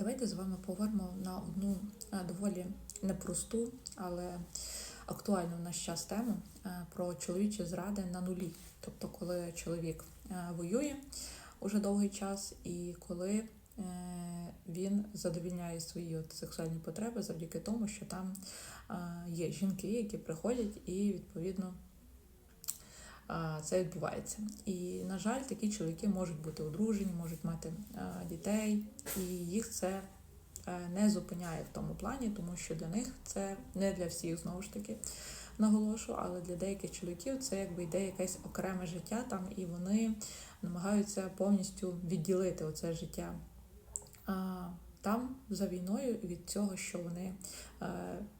Давайте з вами поговоримо на одну е, доволі непросту, але актуальну в наш час тему е, про чоловічі зради на нулі. Тобто, коли чоловік е, воює уже довгий час, і коли він задовільняє свої от сексуальні потреби завдяки тому, що там є жінки, які приходять і відповідно. Це відбувається. І, на жаль, такі чоловіки можуть бути одружені, можуть мати дітей, і їх це е, не зупиняє в тому плані, тому що для них це не для всіх знову ж таки наголошу, але для деяких чоловіків це якби йде якесь окреме життя там, і вони намагаються повністю відділити оце життя. Там за війною від цього, що вони е,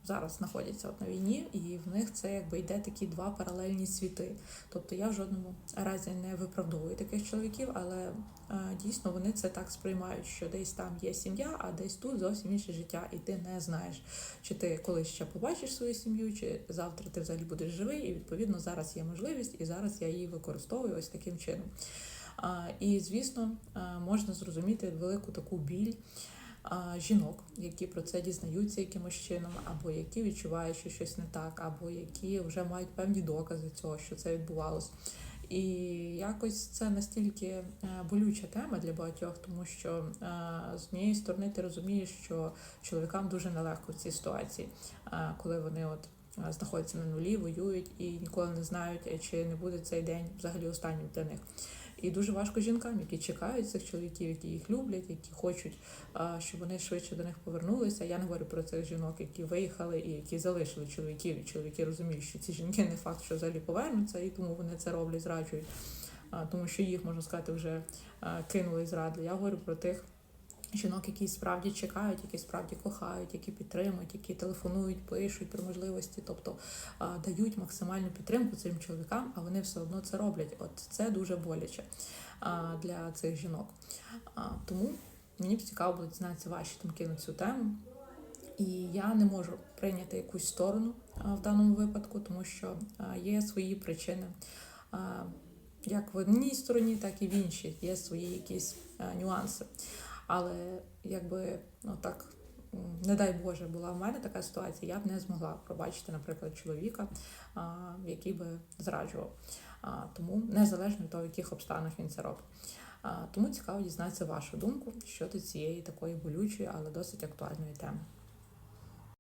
зараз знаходяться от на війні, і в них це якби йде такі два паралельні світи. Тобто я в жодному разі не виправдовую таких чоловіків, але е, дійсно вони це так сприймають, що десь там є сім'я, а десь тут зовсім інше життя, і ти не знаєш, чи ти колись ще побачиш свою сім'ю, чи завтра ти взагалі будеш живий, і відповідно зараз є можливість, і зараз я її використовую ось таким чином. І звісно, а, можна зрозуміти велику таку біль жінок, які про це дізнаються якимось чином, або які відчувають, що щось не так, або які вже мають певні докази цього, що це відбувалось. І якось це настільки е, болюча тема для багатьох, тому що е, з однієї сторони ти розумієш, що чоловікам дуже нелегко в цій ситуації, е, коли вони от знаходяться на нулі, воюють і ніколи не знають, чи не буде цей день взагалі останнім для них. І дуже важко жінкам, які чекають цих чоловіків, які їх люблять, які хочуть, щоб вони швидше до них повернулися. Я не говорю про цих жінок, які виїхали і які залишили чоловіків. І чоловіки розуміють, що ці жінки не факт, що взагалі повернуться, і тому вони це роблять, зраджують, тому що їх можна сказати вже кинули і. Я говорю про тих. Жінок, які справді чекають, які справді кохають, які підтримують, які телефонують, пишуть про можливості, тобто дають максимальну підтримку цим чоловікам, а вони все одно це роблять. От це дуже боляче для цих жінок. Тому мені б цікаво було дізнатися ваші думки на цю тему. І я не можу прийняти якусь сторону в даному випадку, тому що є свої причини. Як в одній стороні, так і в іншій є свої якісь нюанси. Але якби ну так, не дай Боже, була в мене така ситуація, я б не змогла пробачити, наприклад, чоловіка, який би зраджував. Тому незалежно від того, в яких обставинах він це робить. Тому цікаво дізнатися вашу думку щодо цієї такої болючої, але досить актуальної теми.